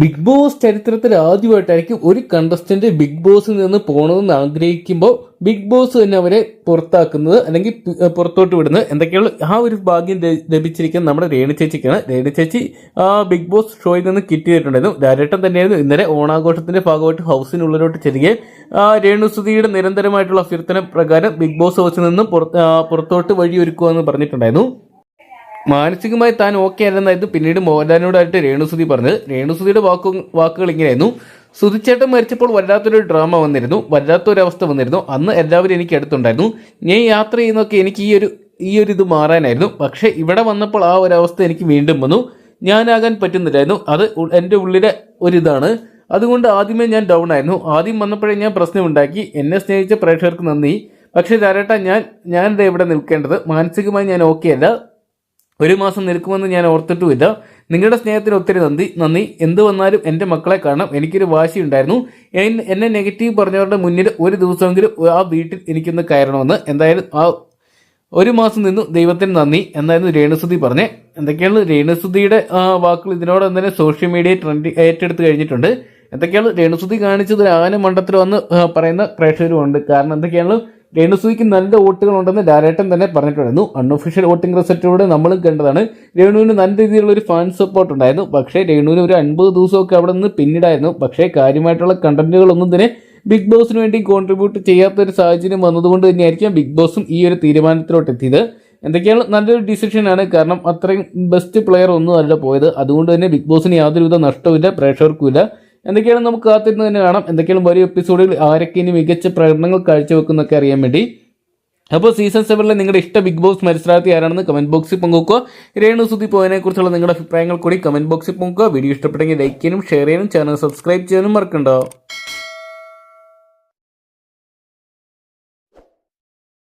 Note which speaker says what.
Speaker 1: Big boss ചരിത്രത്തിൽ ആദ്യമായിട്ടായിരിക്കും ഒരു കണ്ടസ്റ്റന്റ് ബിഗ് ബോസിൽ നിന്ന് പോകണമെന്ന് ആഗ്രഹിക്കുമ്പോൾ ബിഗ് ബോസ് തന്നെ അവരെ പുറത്താക്കുന്നത് അല്ലെങ്കിൽ പുറത്തോട്ട് വിടുന്നത്. എന്തൊക്കെയുള്ള ആ ഒരു ഭാഗ്യം ലഭിച്ചിരിക്കുന്നത് നമ്മുടെ രേണു ചേച്ചിക്കാണ്. രേണു ചേച്ചി ബിഗ് ബോസ് ഷോയിൽ നിന്ന് കിട്ടിയിട്ടുണ്ടായിരുന്നു. ഡയറക്ടർ തന്നെയായിരുന്നു ഇന്നലെ ഓണാഘോഷത്തിന്റെ ഭാഗമായിട്ട് ഹൗസിനുള്ളിലോട്ട് ചെല്ലുകയും ആ രേണുസുതിയുടെ നിരന്തരമായിട്ടുള്ള അഭ്യർത്ഥന പ്രകാരം ബിഗ് ബോസ് ഹൗസിൽ നിന്നും പുറത്തോട്ട് വഴിയൊരുക്കുക എന്ന് പറഞ്ഞിട്ടുണ്ടായിരുന്നു. മാനസികമായി താൻ ഓക്കെ അല്ലെന്നായിരുന്നു പിന്നീട് മോഹൻലാലിനോടായിട്ട് രേണുസുതി പറഞ്ഞത്. രേണുസുതിയുടെ വാക്കു വാക്കുകൾ ഇങ്ങനെയായിരുന്നു സുധിച്ചേട്ടൻ മരിച്ചപ്പോൾ വല്ലാത്തൊരു ഡ്രാമ വന്നിരുന്നു. വല്ലാത്തൊരു അവസ്ഥ വന്നിരുന്നു. അന്ന് എല്ലാവരും എനിക്ക് അടുത്തുണ്ടായിരുന്നു. ഞാൻ യാത്ര ചെയ്യുന്നൊക്കെ എനിക്ക് ഈ ഒരു ഈ ഒരു ഇത് മാറാനായിരുന്നു. പക്ഷേ ഇവിടെ വന്നപ്പോൾ ആ ഒരു അവസ്ഥ എനിക്ക് വീണ്ടും വന്നു. ഞാനാകാൻ പറ്റുന്നില്ലായിരുന്നു. അത് എന്റെ ഉള്ളിലെ ഒരിതാണ്. അതുകൊണ്ട് ആദ്യമേ ഞാൻ ഡൗൺ ആയിരുന്നു. ആദ്യം വന്നപ്പോഴേ ഞാൻ പ്രശ്നമുണ്ടാക്കി. എന്നെ സ്നേഹിച്ച പ്രേക്ഷകർക്ക് നന്ദി. പക്ഷേ ധാരേട്ട ഞാൻ ഞാനിത് എവിടെ നിൽക്കേണ്ടത്. മാനസികമായി ഞാൻ ഓക്കെ അല്ല. ഒരു മാസം നിൽക്കുമെന്ന് ഞാൻ ഓർത്തിട്ടുമില്ല നിങ്ങളുടെ സ്നേഹത്തിന് ഒത്തിരി നന്ദി. നന്ദി. എന്ത് വന്നാലും എന്റെ മക്കളെ കാണാം എനിക്കൊരു വാശി ഉണ്ടായിരുന്നു എൻ- എന്നെ നെഗറ്റീവ് പറഞ്ഞവരുടെ മുന്നിൽ ഒരു ദിവസമെങ്കിലും ആ വീട്ടിൽ എനിക്കൊന്ന് കയറണമെന്ന്. എന്തായാലും ആ ഒരു മാസം നിന്നു ദൈവത്തിന് നന്ദി. എന്നായിരുന്നു രേണുസുതി പറഞ്ഞേ? എന്തൊക്കെയാണ് രേണുസുതിയുടെ വാക്കുകൾ? ഇതിനോടൊപ്പം തന്നെ സോഷ്യൽ മീഡിയ ട്രെൻഡ് ഏറ്റെടുത്ത് കഴിഞ്ഞിട്ടുണ്ട്. എന്തൊക്കെയാണ് രേണുസുതി കാണിച്ചത്? ആന മണ്ഡത്തിൽ വന്ന് പറയുന്ന പ്രേക്ഷകരുമുണ്ട്. കാരണം എന്തൊക്കെയാണ് രേണുസുതിക്ക് നല്ല വോട്ടുകളുണ്ടെന്ന് ലാലേട്ടൻ തന്നെ പറഞ്ഞിട്ടുണ്ടായിരുന്നു. അൺഒഫീഷ്യൽ വോട്ടിംഗ് റിസൾട്ടിലൂടെ നമ്മളും കണ്ടതാണ്. രേണുവിന് നല്ല രീതിയിലുള്ള ഒരു ഫാൻ സപ്പോർട്ട് ഉണ്ടായിരുന്നു. പക്ഷേ രേണുവിന് ഒരു അൻപത് ദിവസമൊക്കെ അവിടെ നിന്ന് പിന്നിടായിരുന്നു. പക്ഷേ കാര്യമായിട്ടുള്ള കണ്ടന്റുകളൊന്നും തന്നെ ബിഗ് ബോസിന് വേണ്ടി കോൺട്രിബ്യൂട്ട് ചെയ്യാത്ത ഒരു സാഹചര്യം വന്നതുകൊണ്ട് തന്നെയായിരിക്കും ബിഗ് ബോസും ഈ ഒരു തീരുമാനത്തിലോട്ട് എത്തിയത്. എന്തൊക്കെയാണ്? നല്ലൊരു ഡിസിഷനാണ് കാരണം അത്രയും ബെസ്റ്റ് പ്ലെയർ ഒന്നും അല്ല പോയത്. അതുകൊണ്ട് തന്നെ ബിഗ് ബോസിന് യാതൊരുവിധ നഷ്ടവുമില്ല പ്രേക്ഷകർക്കുമില്ല. എന്തൊക്കെയാണ് നമുക്ക് കാത്തിരുന്ന് തന്നെ കാണാം. എന്തൊക്കെയാണ് വരും എപ്പിസോഡിൽ ആരൊക്കെ ഇനി മികച്ച പ്രകടനങ്ങൾ കാഴ്ചവെക്കുന്നൊക്കെ അറിയാൻ വേണ്ടി. അപ്പോൾ സീസൺ സെവനിലെ നിങ്ങളുടെ ഇഷ്ട ബിഗ് ബോസ് മത്സരാർത്ഥി ആരാണെന്ന് കമന്റ് ബോക്സിൽ പങ്കുവെക്കുക. രേണു സുധി പോയതിനെ കുറിച്ചുള്ള നിങ്ങളുടെ അഭിപ്രായങ്ങൾ കൂടി കമന്റ് ബോക്സിൽ പങ്കുവെക്കുക. വീഡിയോ ഇഷ്ടപ്പെട്ടെങ്കിൽ ലൈക്ക് ചെയ്യാനും ഷെയർ ചെയ്യാനും ചാനൽ സബ്സ്ക്രൈബ് ചെയ്യാനും മറക്കണ്ടോ.